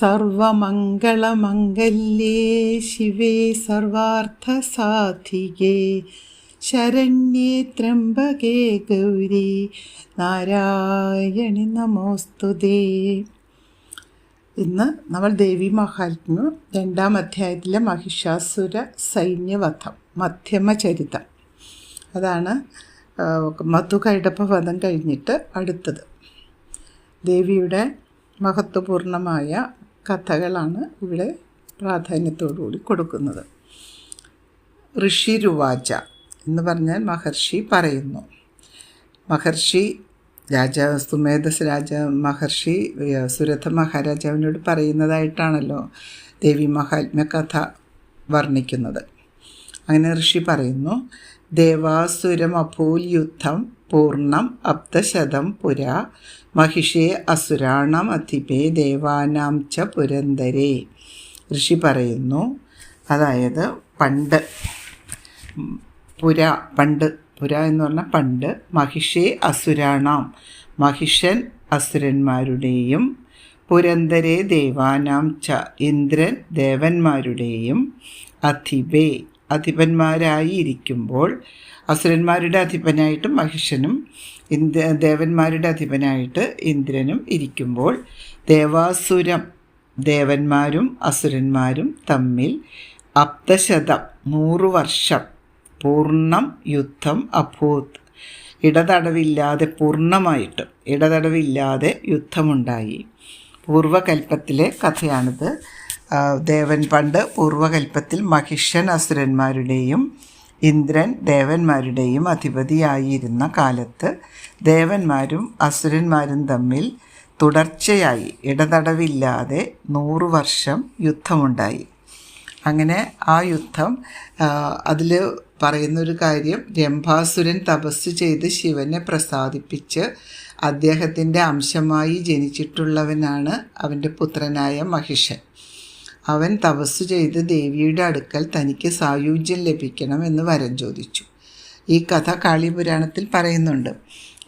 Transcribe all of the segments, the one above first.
സർവമംഗളമംഗല്യേ ശിവേ സർവാർത്ഥസാധികേ. ശരണ്യേ ത്രംബകേ ഗൗരി. നാരായണി നമോസ്തുതേ ഇന്ന് നമ്മൾ ദേവി മഹാത്മ്യം രണ്ടാം അധ്യായത്തിലെ മഹിഷാസുര സൈന്യവധം മധ്യമചരിതം. അതാണ് മധു കൈടപ്പ വധം കഴിഞ്ഞിട്ട് അടുത്തത്. ദേവിയുടെ മഹത്വപൂർണമായ കഥകളാണ് ഇവിടെ പ്രാധാന്യത്തോടുകൂടി കൊടുക്കുന്നത്. ഋഷി രുവാച എന്ന് പറഞ്ഞാൽ മഹർഷി പറയുന്നു. മഹർഷി രാജാ സുമേധസ് രാജ മഹർഷി സുരഥ മഹാരാജാവിനോട് പറയുന്നതായിട്ടാണല്ലോ ദേവി മഹാത്മ്യ കഥ വർണിക്കുന്നത്. അങ്ങനെ ഋഷി പറയുന്നു ദേവാസുരമഭൂൽ യുദ്ധം പൂർണം അബ്ദശതം പുര. മഹിഷേ അസുരാണം അധിപേ ദേവാനാം ച പുരന്തരേ ഋഷി പറയുന്നു അതായത് പണ്ട് പുര പണ്ട് പുര എന്ന് പറഞ്ഞാൽ പണ്ട് മഹിഷേ അസുരാണാം മഹിഷൻ അസുരന്മാരുടെയും പുരന്തരെ ദേവാനാം ച ഇന്ദ്രൻ ദേവന്മാരുടെയും അധിപേ അധിപന്മാരായി ഇരിക്കുമ്പോൾ അസുരന്മാരുടെ അധിപനായിട്ട് മഹിഷനും ഇന്ദ്ര ദേവന്മാരുടെ അധിപനായിട്ട് ഇന്ദ്രനും ഇരിക്കുമ്പോൾ ദേവാസുരം ദേവന്മാരും അസുരന്മാരും തമ്മിൽ അപ്തശതം നൂറു വർഷം പൂർണം യുദ്ധം അഭൂത്. ഇടതടവില്ലാതെ പൂർണമായിട്ട് ഇടതടവില്ലാതെ യുദ്ധമുണ്ടായി. പൂർവകൽപ്പത്തിലെ കഥയാണിത്. ദേവൻ പണ്ട് പൂർവകൽപ്പത്തിൽ മഹിഷൻ അസുരന്മാരുടെയും ഇന്ദ്രൻ ദേവന്മാരുടെയും അധിപതിയായിരുന്ന കാലത്ത് ദേവന്മാരും അസുരന്മാരും തമ്മിൽ തുടർച്ചയായി ഇടതടവില്ലാതെ നൂറു വർഷം യുദ്ധമുണ്ടായി. അങ്ങനെ ആ യുദ്ധം അതിൽ പറയുന്നൊരു കാര്യം രംഭാസുരൻ തപസ് ചെയ്ത് ശിവനെ പ്രസാദിപ്പിച്ച് അദ്ദേഹത്തിന്റെ അംശമായി ജനിച്ചിട്ടുള്ളവനാണ് അവന്റെ പുത്രനായ മഹിഷൻ അവൻ തപസ് ചെയ്ത് ദേവിയുടെ അടുക്കൽ തനിക്ക് സായുജ്യം ലഭിക്കണം എന്ന് വരം ചോദിച്ചു. ഈ കഥ കാളിപുരാണത്തിൽ പറയുന്നുണ്ട്.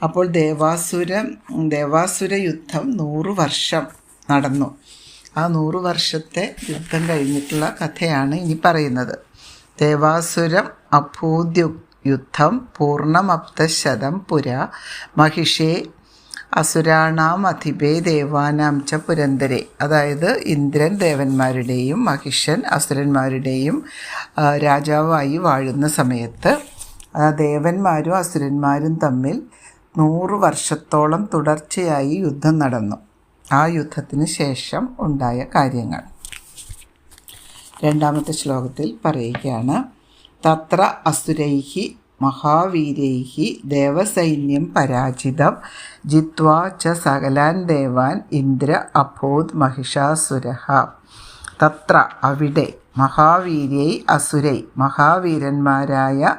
അപ്പോൾ ദേവാസുര ദേവാസുര യുദ്ധം നൂറു വർഷം നടന്നു. ആ നൂറു വർഷത്തെ യുദ്ധം കഴിഞ്ഞിട്ടുള്ള കഥയാണ് ഇനി പറയുന്നത്. ദേവാസുരം അഭൂദ്യു യുദ്ധം പൂർണമപ്തശതം പുര മഹിഷേ അസുരാണാം അധിപേ ദേവാനാം ച പുരന്തരെ അതായത് ഇന്ദ്രൻ ദേവന്മാരുടെയും മഹിഷൻ അസുരന്മാരുടെയും രാജാവായി വാഴുന്ന സമയത്ത് ദേവന്മാരും അസുരന്മാരും തമ്മിൽ നൂറ് വർഷത്തോളം തുടർച്ചയായി യുദ്ധം നടന്നു. ആ യുദ്ധത്തിന് ശേഷം ഉണ്ടായ കാര്യങ്ങൾ. രണ്ടാമത്തെ ശ്ലോകത്തിൽ പറയുകയാണ് തത്ര അസുരൈഹി മഹാവീരൈഹി ദേവസൈന്യം പരാജിതം. ജിത്വാ ച സകലാൻ ദേവാൻ ഇന്ദ്ര അഭോത് മഹിഷാസുരഹ തത്ര അവിടെ മഹാവീര്യൈ അസുരൈ. മഹാവീരന്മാരായ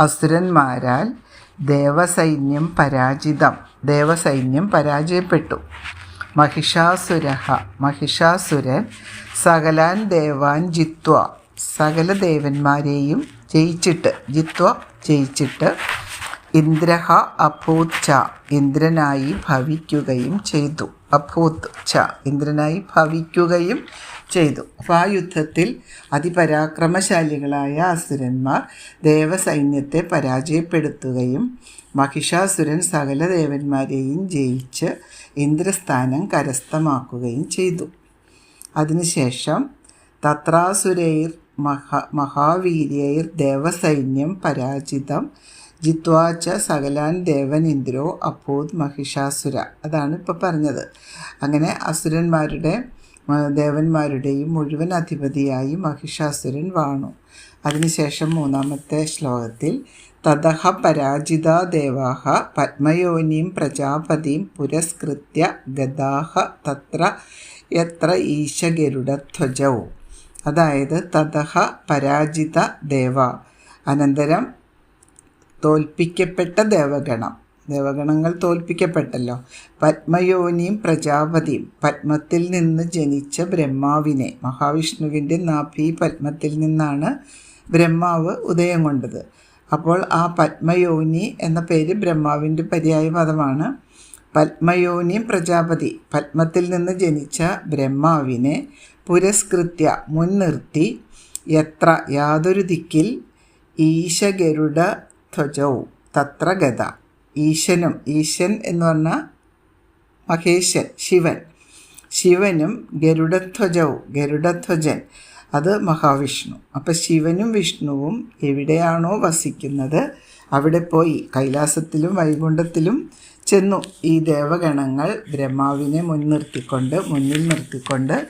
അസുരന്മാരാൽ ദേവസൈന്യം പരാജിതം. ദേവസൈന്യം പരാജയപ്പെട്ടു. മഹിഷാസുര. മഹിഷാസുരൻ സകലാൻ ദേവാൻ ജിത്വ. സകല ദേവന്മാരെയും ജയിച്ചിട്ട് ജിത്വ ജയിച്ചിട്ട് ഇന്ദ്രഹ അഭൂത് ച ഇന്ദ്രനായി ഭവിക്കുകയും ചെയ്തു. അഭൂത് ച ഇന്ദ്രനായി ഭവിക്കുകയും ചെയ്തു. അപ്പോൾ ആ യുദ്ധത്തിൽ അതിപരാക്രമശാലികളായ അസുരന്മാർ ദേവസൈന്യത്തെ പരാജയപ്പെടുത്തുകയും മഹിഷാസുരൻ സകല ദേവന്മാരെയും ജയിച്ച് ഇന്ദ്രസ്ഥാനം കരസ്ഥമാക്കുകയും ചെയ്തു. അതിനുശേഷം തത്രാസുരൈർ മഹ മഹാവീര്യൈർ ദേവസൈന്യം പരാജിതം. ജിത്വാച്ച സകലാൻ ദേവൻ ഇന്ദ്രോ അഭൂത് മഹിഷാസുര. അതാണ് ഇപ്പോൾ പറഞ്ഞത്. അങ്ങനെ അസുരന്മാരുടെ ദേവന്മാരുടെയും മുഴുവൻ അധിപതിയായി മഹിഷാസുരൻ വാണു. അതിനുശേഷം മൂന്നാമത്തെ ശ്ലോകത്തിൽ തതഹ പരാജിത ദേവാഹ പത്മയോനിയും പ്രജാപതിയും പുരസ്കൃത്യ ഗതാഹ തത്ര എത്ര ഈശഗരുഡധ്വജൗ അതായത് തതഹ പരാജിത ദേവ. അനന്തരം തോൽപ്പിക്കപ്പെട്ട ദേവഗണം. ദേവഗണങ്ങൾ തോൽപ്പിക്കപ്പെട്ടല്ലോ. പത്മയോനിയും പ്രജാപതിയും പത്മത്തിൽ നിന്ന് ജനിച്ച ബ്രഹ്മാവിനെ. മഹാവിഷ്ണുവിന്റെ നാഭി പത്മത്തിൽ നിന്നാണ് ബ്രഹ്മാവ് ഉദയം കൊണ്ടത്. അപ്പോൾ ആ പത്മയോനി എന്ന പേര് ബ്രഹ്മാവിന്റെ പര്യായ പദമാണ്. പത്മയോനിയും പ്രജാപതി പത്മത്തിൽ നിന്ന് ജനിച്ച ബ്രഹ്മാവിനെ പുരസ്കൃത്യ മുൻനിർത്തി എത്ര യാതൊരു ദിക്കിൽ ഈശഗരുഡ ധ്വജൗ? തത്ര ഗത ഈശനും ഈശൻ എന്ന് പറഞ്ഞാൽ മഹേശൻ ശിവൻ. ശിവനും ഗരുഡധ്വജവും ഗരുഡധ്വജൻ. അത് മഹാവിഷ്ണു. അപ്പം ശിവനും വിഷ്ണുവും എവിടെയാണോ വസിക്കുന്നത് അവിടെ പോയി കൈലാസത്തിലും വൈകുണ്ഠത്തിലും ചെന്നു. ഈ ദേവഗണങ്ങൾ ബ്രഹ്മാവിനെ മുൻനിർത്തിക്കൊണ്ട് മുന്നിൽ നിർത്തിക്കൊണ്ട്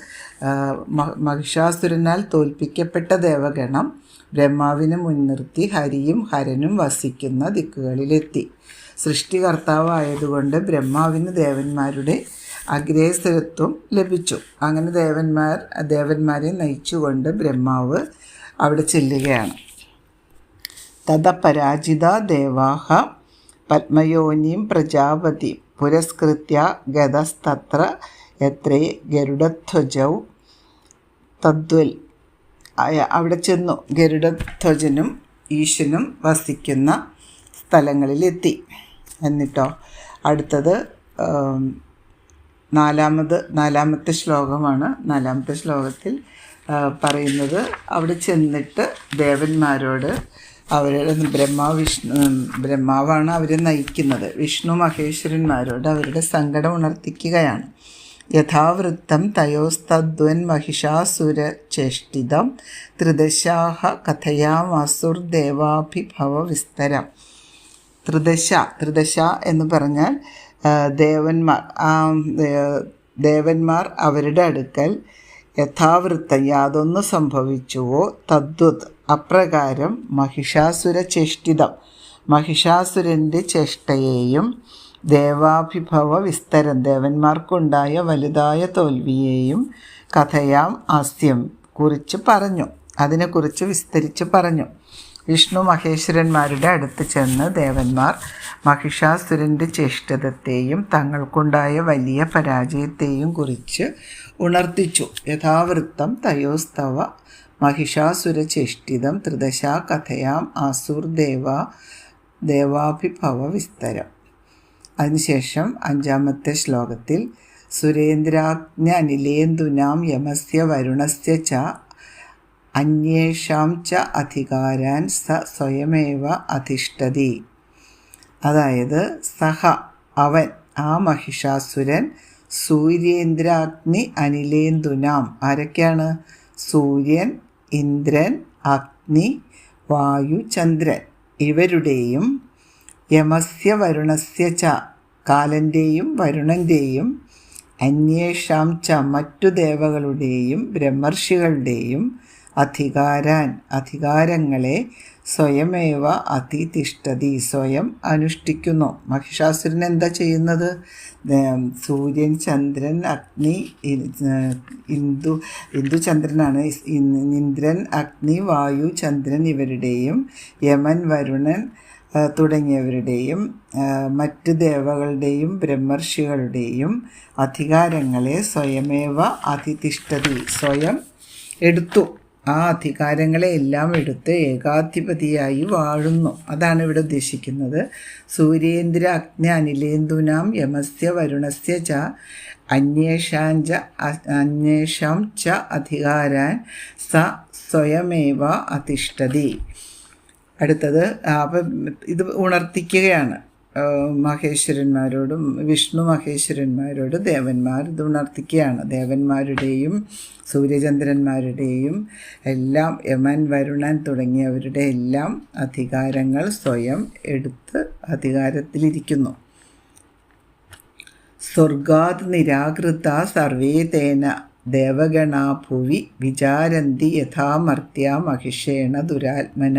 മഹിഷാസുരനാൽ തോൽപ്പിക്കപ്പെട്ട ദേവഗണം ബ്രഹ്മാവിനെ മുൻനിർത്തി ഹരിയും ഹരനും വസിക്കുന്ന ദിക്കുകളിലെത്തി. സൃഷ്ടികർത്താവായതുകൊണ്ട് ബ്രഹ്മാവിന് ദേവന്മാരുടെ അഗ്രേസരത്വം ലഭിച്ചു. അങ്ങനെ ദേവന്മാർ ദേവന്മാരെ നയിച്ചുകൊണ്ട് ബ്രഹ്മാവ് അവിടെ ചെല്ലുകയാണ്. തഥ പരാജിത ദേവാഹ പത്മയോനിയും പ്രജാപതി പുരസ്കൃത്യ ഗതസ്തത്ര എത്രേ ഗരുഡധ്വജൗ തദ്വൽ. അവിടെ ചെന്നു ഗരുഡധ്വജനും ഈശനും വസിക്കുന്ന സ്ഥലങ്ങളിലെത്തി. എന്നിട്ടോ അടുത്തത് നാലാമത് നാലാമത്തെ ശ്ലോകമാണ്. നാലാമത്തെ ശ്ലോകത്തിൽ പറയുന്നത് അവിടെ ചെന്നിട്ട് ദേവന്മാരോട് അവരുടെ ബ്രഹ്മാ വിഷ്ണു ബ്രഹ്മാവാണ് അവരെ നയിക്കുന്നത്. വിഷ്ണു മഹേശ്വരന്മാരോട് അവരുടെ സങ്കടം ഉണർത്തിക്കുകയാണ്. യഥാവൃത്തം തയോസ്തദ്വന്മഹിഷാസുരചേഷ്ടിതം മഹിഷാസുര ചേഷ്ടിതം ത്രിദശാഹ കഥയാമാസുർദേവാഭിഭവ വിസ്തരം. ത്രിദശ ത്രിദശ എന്ന് പറഞ്ഞാൽ ദേവന്മാർ ദേവന്മാർ അവരുടെ അടുക്കൽ യഥാവൃത്തം യാതൊന്ന് സംഭവിച്ചുവോ തദ്വത് അപ്രകാരം മഹിഷാസുര ചേഷ്ടിതം മഹിഷാസുരന്റെ ചേഷ്ടയെയും ദേവാഭിഭവ വിസ്തരം. ദേവന്മാർക്കുണ്ടായ വലുതായ തോൽവിയെയും കഥയാം ആസ്യം കുറിച്ച് പറഞ്ഞു. അതിനെക്കുറിച്ച് വിസ്തരിച്ച് പറഞ്ഞു. വിഷ്ണു മഹേശ്വരന്മാരുടെ അടുത്ത് ചെന്ന് ദേവന്മാർ മഹിഷാസുരന്റെ ചേഷ്ടതത്തെയും തങ്ങൾക്കുണ്ടായ വലിയ പരാജയത്തെയും കുറിച്ച് ഉണർത്തിച്ചു. യഥാവൃത്തം തയോസ്തവ മഹിഷാസുര ചേഷ്ടിതം ത്രിദശാ കഥയാം ആസുർദേവ ദേവാഭിഭവ വിസ്തരം. അതിനുശേഷം അഞ്ചാമത്തെ ശ്ലോകത്തിൽ സുരേന്ദ്രാജ്ഞ അനിലേന്ദുനാം യമസ്യ വരുണസ്യ ച അന്യേഷാം ച അധികാരാൻ സ സ്വയമേവ അധിഷ്ഠതി. അതായത് സഹ അവൻ ആ മഹിഷാസുരൻ സൂര്യേന്ദ്രാഗ്നി അനിലേന്ദുനാം. ആരൊക്കെയാണ്? സൂര്യൻ ഇന്ദ്രൻ അഗ്നി വായു ചന്ദ്രൻ. ഇവരുടെയും യമസ്യ വരുണസ്യ ച. കാലന്റെയും വരുണന്റെയും അന്യേഷാം ച. മറ്റു ദേവകളുടെയും ബ്രഹ്മർഷികളുടെയും അധികാരാൻ അധികാരങ്ങളെ സ്വയമേവ അതിതിഷ്ഠതി സ്വയം അനുഷ്ഠിക്കുന്നു. മഹിഷാസുരൻ എന്താ ചെയ്യുന്നത്? സൂര്യൻ ചന്ദ്രൻ അഗ്നി ഇന്ദു ഇന്ദുചന്ദ്രനാണ്. ഇന്ദ്രൻ അഗ്നി വായു ചന്ദ്രൻ ഇവരുടെയും യമൻ വരുണൻ തുടങ്ങിയവരുടെയും മറ്റ് ദേവകളുടെയും ബ്രഹ്മർഷികളുടെയും അധികാരങ്ങളെ സ്വയമേവ അതിതിഷ്ഠതി സ്വയം എടുത്തു. ആ അധികാരങ്ങളെ എല്ലാം എടുത്ത് ഏകാധിപതിയായി വാഴുന്നു. അതാണ് ഇവിടെ ഉദ്ദേശിക്കുന്നത്. സൂര്യേന്ദ്ര അഗ്നി അനിലേന്ദുനാം യമസ്യ വരുണസ്യ ച അന്വേഷാഞ്ച അന്വേഷാം ച അധികാരാൻ സ സ്വയമേവ അധിഷ്ഠതി അടുത്തത് അപ്പം ഇത് ഉണർത്തിക്കുകയാണ്. മഹേശ്വരന്മാരോടും വിഷ്ണു മഹേശ്വരന്മാരോട് ദേവന്മാർ ഇത് ഉണർത്തിക്കുകയാണ്. ദേവന്മാരുടെയും സൂര്യചന്ദ്രന്മാരുടെയും എല്ലാം യമൻ വരുണൻ തുടങ്ങിയവരുടെ എല്ലാം അധികാരങ്ങൾ സ്വയം എടുത്ത് അധികാരത്തിലിരിക്കുന്നു. സ്വർഗാത് നിരാകൃത സർവേ തേന ദേവഗണാ ഭുവി വിചാരന്തി യഥാമർത്യ മഹിഷേണ ദുരാത്മന.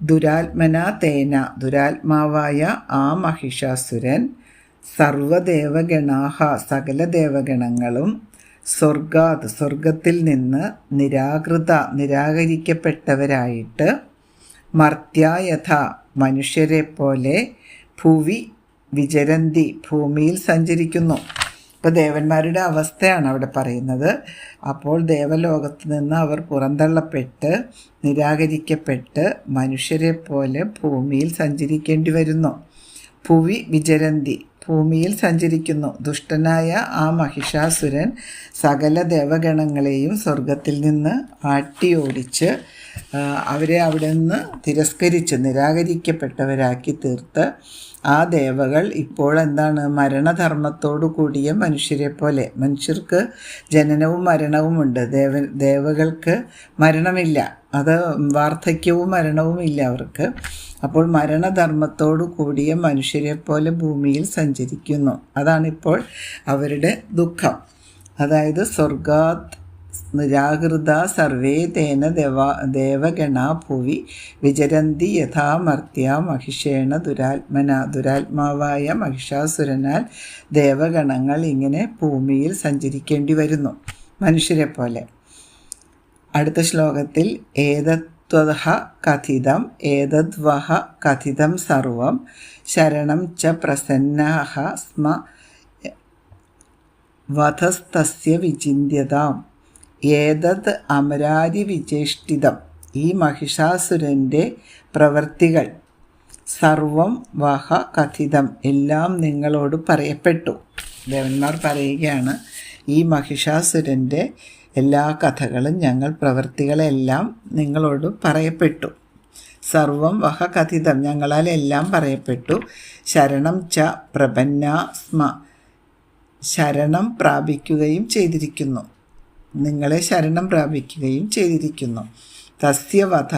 ദുരാത്മന തേന. ദുരാത്മാവായ ആ മഹിഷാസുരൻ സർവദേവഗണാഹ സകല ദേവഗണങ്ങളും സ്വർഗാത് സ്വർഗത്തിൽ നിന്ന് നിരാകൃത നിരാകരിക്കപ്പെട്ടവരായിട്ട് മർത്യായഥ മനുഷ്യരെ പോലെ ഭൂവി വിചരന്തി ഭൂമിയിൽ സഞ്ചരിക്കുന്നു. ഇപ്പോൾ ദേവന്മാരുടെ അവസ്ഥയാണ് അവിടെ പറയുന്നത്. അപ്പോൾ ദേവലോകത്ത് നിന്ന് അവർ പുറന്തള്ളപ്പെട്ട് നിരാകരിക്കപ്പെട്ട് മനുഷ്യരെ പോലെ ഭൂമിയിൽ സഞ്ചരിക്കേണ്ടി വരുന്നു. ഭുവി വിചരന്തി ഭൂമിയിൽ സഞ്ചരിക്കുന്നു. ദുഷ്ടനായ ആ മഹിഷാസുരൻ സകല ദേവഗണങ്ങളെയും സ്വർഗത്തിൽ നിന്ന് ആട്ടിയോടിച്ച് അവരെ അവിടെ നിന്ന് തിരസ്കരിച്ച് നിരാകരിക്കപ്പെട്ടവരാക്കി തീർത്ത് ആ ദേവകൾ ഇപ്പോൾ എന്താണ്? മരണധർമ്മത്തോടു കൂടിയ മനുഷ്യരെ പോലെ മനുഷ്യർക്ക് ജനനവും മരണവുമുണ്ട് ദേവ ദേവകൾക്ക് മരണമില്ല. അത് വാർദ്ധക്യവും മരണവും ഇല്ല അവർക്ക്. അപ്പോൾ മരണധർമ്മത്തോടു കൂടിയ മനുഷ്യരെ പോലെ ഭൂമിയിൽ സഞ്ചരിക്കുന്നു. അതാണിപ്പോൾ അവരുടെ ദുഃഖം. അതായത് സ്വർഗാത് നിരാകൃത സർവേ തേന ദേവ ദേവഗണ ഭുവി വിചരന്തി യഥാമർത്യ മഹിഷേണ ദുരാത്മന ദുരാത്മാവായ മഹിഷാസുരനാൽ ദേവഗണങ്ങൾ ഇങ്ങനെ ഭൂമിയിൽ സഞ്ചരിക്കേണ്ടി വരുന്നു മനുഷ്യരെ പോലെ. അടുത്ത ശ്ലോകത്തിൽ ഏതത്വ കഥിതം ഏതദ്വഹ കഥിതം സർവം ശരണം ച പ്രസന്നാഹ സ്മ വധസ്തസ്യ വിചിന്യതാം ഏതത് അമരാതി വിചേഷ്ടിതം ഈ മഹിഷാസുരന്റെ പ്രവർത്തികൾ. സർവം വഹ കഥിതം. എല്ലാം നിങ്ങളോട് പറയപ്പെട്ടു. ദേവന്മാർ പറയുകയാണ് ഈ മഹിഷാസുരന്റെ എല്ലാ കഥകളും ഞങ്ങൾ പ്രവൃത്തികളെല്ലാം നിങ്ങളോട് പറയപ്പെട്ടു. സർവം വഹ കഥിതം. ഞങ്ങളാൽ എല്ലാം പറയപ്പെട്ടു. ശരണം ച പ്രപന്ന സ്മ ശരണം പ്രാപിക്കുകയും ചെയ്തിരിക്കുന്നു. നിങ്ങളെ ശരണം പ്രാപിക്കുകയും ചെയ്തിരിക്കുന്നു. തസ്യ വധ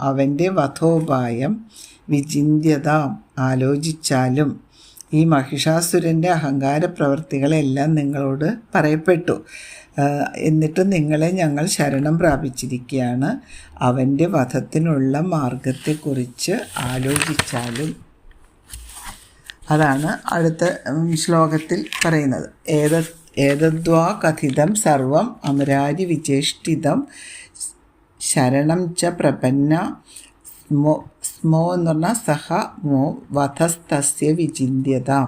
അവന്റെ വധോപായം വിചിന്യതാം ആലോചിച്ചാലും ഈ മഹിഷാസുരന്റെ അഹങ്കാര പ്രവർത്തികളെല്ലാം നിങ്ങളോട് പറയപ്പെട്ടു. എന്നിട്ട് നിങ്ങളെ ഞങ്ങൾ ശരണം പ്രാപിച്ചിരിക്കുകയാണ്. അവന്റെ വധത്തിനുള്ള മാർഗത്തെക്കുറിച്ച് ആലോചിച്ചാലും. അതാണ് അടുത്ത ശ്ലോകത്തിൽ പറയുന്നത്. ഏത ഏതദ്വാ കഥിതം സർവം അമരാരി വിചേഷ്ടിതം ശരണം ച പ്രപന്ന സ്മോ സ്മോ എന്ന് പറഞ്ഞാൽ സഹ മോ വധസ്തസ്യ വിചിന്യത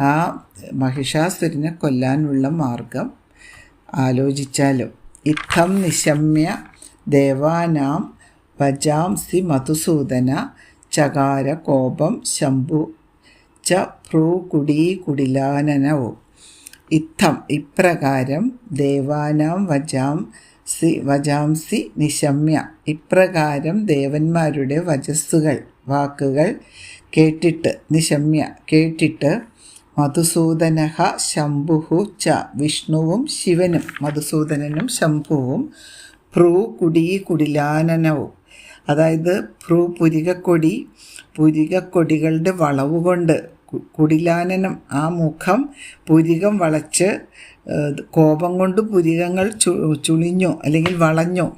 ആ മഹിഷാസുരനെ കൊല്ലാനുള്ള മാർഗം ആലോചിച്ചാലും. ഇത്തം നിശമ്യ ദേവാനാം വജാംസി മധുസൂദന ചകാര കോപം ശംഭു ച ഭ്രൂകുടീകുടിലാനനവും. ഇത്തം ഇപ്രകാരം ദേവാനാം വജാം സി വജാംസി നിശമ്യ. ഇപ്രകാരം ദേവന്മാരുടെ വജസ്സുകൾ വാക്കുകൾ കേട്ടിട്ട് നിശമ്യ കേട്ടിട്ട് മധുസൂദനഹ ശംഭുഹു ച. വിഷ്ണുവും ശിവനും മധുസൂദനനും ശംഭുവും ഭ്രൂ കുടി കുടിലാനനവും. അതായത് ഭ്രൂ പുരികക്കൊടി പുരികക്കൊടികളുടെ വളവ് കൊണ്ട് കു- കുടിലാനനം ആ മുഖം പുരികം വളച്ച് കോപം കൊണ്ട് പുരികങ്ങൾ ചു ചുളിഞ്ഞു അല്ലെങ്കിൽ വളഞ്ഞു.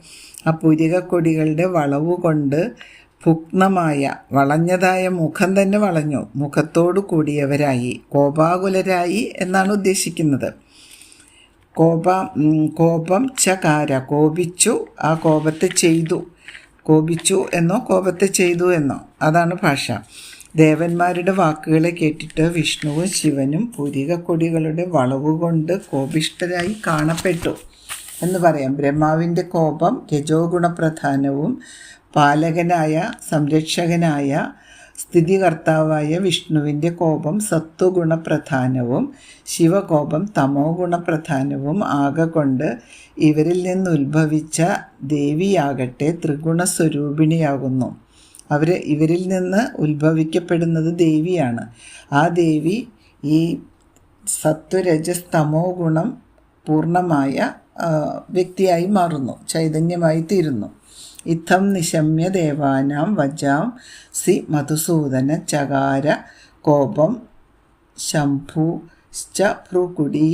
ആ പുരികക്കൊടികളുടെ വളവ് കൊണ്ട് ഭുഗ്നമായ വളഞ്ഞതായ മുഖം തന്നെ വളഞ്ഞു. മുഖത്തോടു കൂടിയവരായി കോപാകുലരായി എന്നാണ് ഉദ്ദേശിക്കുന്നത്. കോപ കോപം ചകാര കോപിച്ചു ആ കോപത്തെ ചെയ്തു. കോപിച്ചു എന്നോ കോപത്തെ ചെയ്തു എന്നോ. അതാണ് ഭാഷ. ദേവന്മാരുടെ വാക്കുകളെ കേട്ടിട്ട് വിഷ്ണുവും ശിവനും പുരിക കൊടികളുടെ വളവുകൊണ്ട് കോപിഷ്ഠരായി കാണപ്പെട്ടു. എന്ന് പറയാം. ബ്രഹ്മാവിന്റെ കോപം രജോ ഗുണപ്രധാനവും പാലകനായ സംരക്ഷകനായ സ്ഥിതികർത്താവായ വിഷ്ണുവിന്റെ കോപം സത്വഗുണപ്രധാനവും ശിവകോപം തമോ ഗുണപ്രധാനവും ആകൊണ്ട് ഇവരിൽ നിന്നുദ്ഭവിച്ച ദേവിയാകട്ടെ ത്രിഗുണസ്വരൂപിണിയാകുന്നു. അവർ ഇവരിൽ നിന്ന് ഉത്ഭവിക്കപ്പെടുന്നത് ദേവിയാണ്. ആ ദേവി ഈ സത്വരജസ് തമോ ഗുണം പൂർണമായ വ്യക്തിയായി മാറുന്നു ചൈതന്യമായി തീരുന്നു. ഇത്തം നിശമ്യ ദേവാനാം വജാം സി മധുസൂദന ചകാര കോപം ശംഭു ഭ്രുകുടി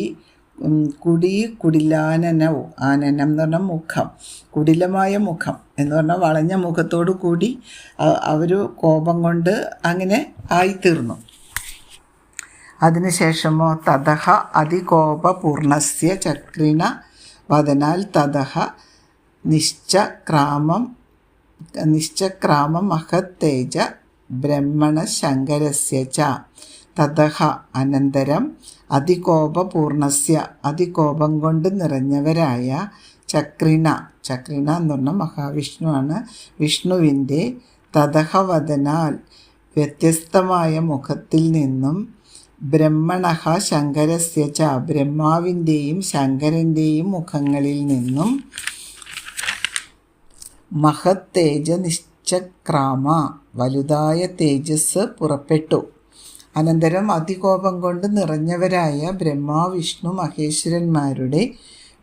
കുടി കുടിലാനനോ ആനനം എന്ന് പറഞ്ഞാൽ മുഖം കുടിലമായ മുഖം എന്ന് പറഞ്ഞാൽ വളഞ്ഞ മുഖത്തോടു കൂടി അവർ കോപം കൊണ്ട് അങ്ങനെ ആയിത്തീർന്നു. അതിനുശേഷമോ തതഹ അതികോപപൂർണസ്യ ചക്രിണ വദനാൽ തതഹ നിശ്ചക്രാമം നിശ്ചക്രാമം മഹത്തേജ ബ്രഹ്മണ ശങ്കരസ്യ ച. തതഹ അനന്തരം അതികോപപൂർണസ്യ അതികോപം കൊണ്ട് നിറഞ്ഞവരായ ചക്രിണ. ചക്രിണ എന്ന് പറഞ്ഞാൽ മഹാവിഷ്ണുവാണ് വിഷ്ണുവിന്റെ തഥഹവതനാൽ വ്യത്യസ്തമായ മുഖത്തിൽ നിന്നും ബ്രഹ്മണ ശങ്കരസ്യ ച ബ്രഹ്മാവിന്റെയും ശങ്കരന്റെയും മുഖങ്ങളിൽ നിന്നും മഹത്തേജ നിശ്ചക്രാമ വലുതായ തേജസ് പുറപ്പെട്ടു. അനന്തരം അതികോപം കൊണ്ട് നിറഞ്ഞവരായ ബ്രഹ്മ വിഷ്ണു മഹേശ്വരന്മാരുടെ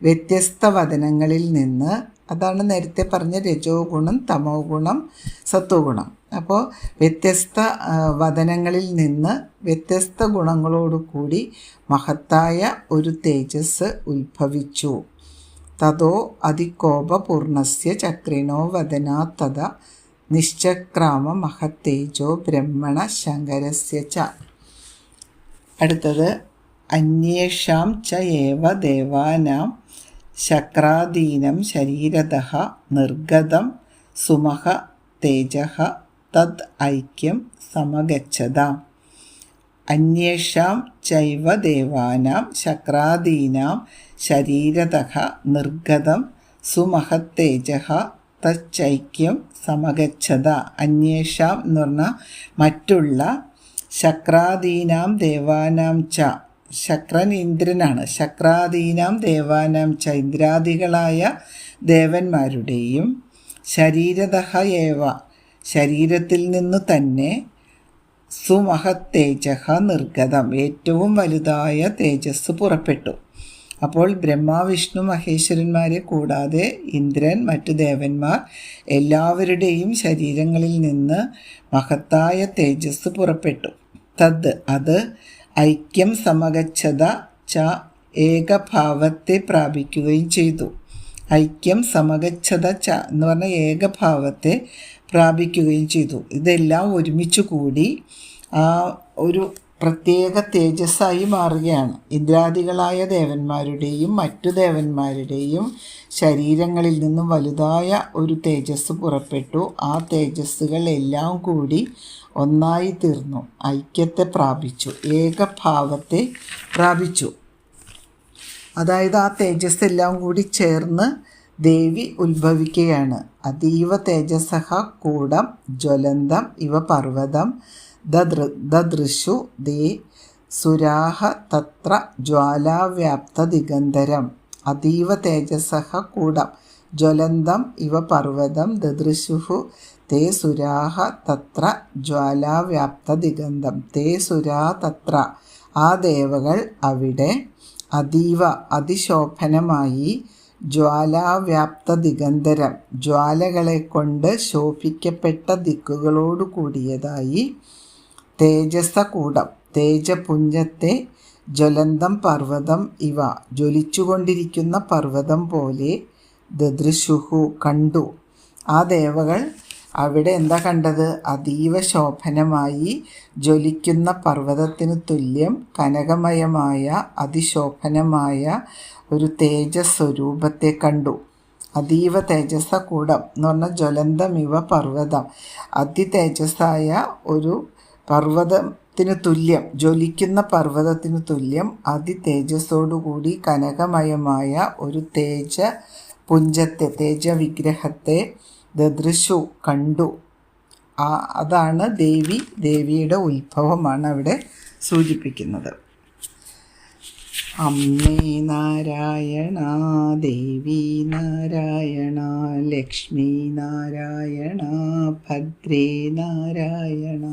വ്യത്യസ്ത വദനങ്ങളിൽ നിന്ന് അതാണ് നേരത്തെ പറഞ്ഞ രജോ ഗുണം തമോ ഗുണം സത്വഗുണം. അപ്പോൾ വ്യത്യസ്ത വദനങ്ങളിൽ നിന്ന് വ്യത്യസ്ത ഗുണങ്ങളോടുകൂടി മഹത്തായ ഒരു തേജസ് ഉത്ഭവിച്ചു. തതോ അതികോപപൂർണസ്യ ചക്രിണോ തഥ നിശ്ചക്രാമ മഹത്തേജോ ബ്രഹ്മണ ശങ്കരസ്യ ച. അടുത്തത് അന്യേഷാം ച ഏവ ദേവാനാം ശക്രാദീനം ശരീരത നിർഗതം സുമഹ തേജ തദ് ഐക്യം സമഗച്ഛത. അന്യേഷാം ചൈവ ദേവാനാം ശക്രാദീനാം ശരീരത നിർഗതം സുമഹത്തേജ തച്ചൈക്യം സമഗച്ഛത. അന്വേഷാം എന്ന് പറഞ്ഞാൽ മറ്റുള്ള ശക്രാദീനാം ദേവാനാം ച. ശക്രൻ ഇന്ദ്രനാണ് ശക്രാദീനാം ദേവാനാം ച. ഇന്ദ്രാദികളായ ദേവന്മാരുടെയും ശരീരതഹ ഏവ. ശരീരത്തിൽ നിന്നു തന്നെ സുമഹത്തേജ നിർഗതം. ഏറ്റവും വലുതായ തേജസ് പുറപ്പെട്ടു. അപ്പോൾ ബ്രഹ്മാവിഷ്ണു മഹേശ്വരന്മാരെ കൂടാതെ ഇന്ദ്രൻ മറ്റു ദേവന്മാർ എല്ലാവരുടെയും ശരീരങ്ങളിൽ നിന്ന് മഹത്തായ തേജസ് പുറപ്പെട്ടു. തദ് അത് ഐക്യം സമഗച്ഛത ച ഏകഭാവത്തെ പ്രാപിക്കുകയും ചെയ്തു. ഐക്യം സമഗച്ഛത ച എന്ന് പറഞ്ഞ ഏകഭാവത്തെ പ്രാപിക്കുകയും ചെയ്തു. ഇതെല്ലാം ഒരുമിച്ച് കൂടി ആ ഒരു പ്രത്യേക തേജസ്സായി മാറുകയാണ്. ഇന്ദ്രാദികളായ ദേവന്മാരുടെയും മറ്റു ദേവന്മാരുടെയും ശരീരങ്ങളിൽ നിന്നും വലുതായ ഒരു തേജസ് പുറപ്പെട്ടു. ആ തേജസ്സുകൾ എല്ലാം കൂടി ഒന്നായി തീർന്നു. ഐക്യത്തെ പ്രാപിച്ചു. ഏകഭാവത്തെ പ്രാപിച്ചു. അതായത് ആ തേജസ് എല്ലാം കൂടി ചേർന്ന് ദേവി ഉത്ഭവിക്കുകയാണ്. അതീവ തേജസ്സഹ കൂടം ജ്വലന്തം ഇവ പർവതം ദദൃശു ദേ സുരാഹ തത്ര ജ്വാലാവ്യാപ്ത ദിഗന്ധരം അതീവ തേജസഹ കൂടം. ജ്വലന്തം ഇവ പർവതം ദദൃശുഹു തേ സുരാഹ തത്ര ജ്വാലാവ്യാപ്ത ദിഗന്ധം തേ സുരാ തത്ര. ആ ദേവകൾ അവിടെ അതീവ അതിശോഭനമായി ജ്വാലാവ്യാപ്ത ദിഗന്ധരം ജ്വാലകളെ കൊണ്ട് ശോഭിക്കപ്പെട്ട ദിക്കുകളോടു കൂടിയതായി തേജസ്സകൂടം തേജപുഞ്ചത്തെ ജ്വലന്തം പർവതം ഇവ ജ്വലിച്ചുകൊണ്ടിരിക്കുന്ന പർവതം പോലെ ദദൃശുഹു കണ്ടു. ആ ദേവകൾ അവിടെ എന്താ കണ്ടത്? അതീവ ശോഭനമായി ജ്വലിക്കുന്ന പർവതത്തിന് തുല്യം കനകമയമായ അതിശോഭനമായ ഒരു തേജസ്വരൂപത്തെ കണ്ടു. അതീവ തേജസ്സ കൂടം എന്ന് പറഞ്ഞാൽ ജ്വലന്തമിവ പർവതം. അതിതേജസ്സായ ഒരു പർവതത്തിന് തുല്യം ജ്വലിക്കുന്ന പർവതത്തിന് തുല്യം അതി തേജസ്സോടുകൂടി കനകമയമായ ഒരു തേജ പുഞ്ചത്തെ തേജ വിഗ്രഹത്തെ ദദൃശു കണ്ടു. ആ അതാണ് ദേവി ദേവിയുടെ ഉത്ഭവമാണ് അവിടെ സൂചിപ്പിക്കുന്നത്. അമ്മേ നാരായണ ദേവി നാരായണ ലക്ഷ്മി നാരായണ ഭദ്രേ നാരായണ.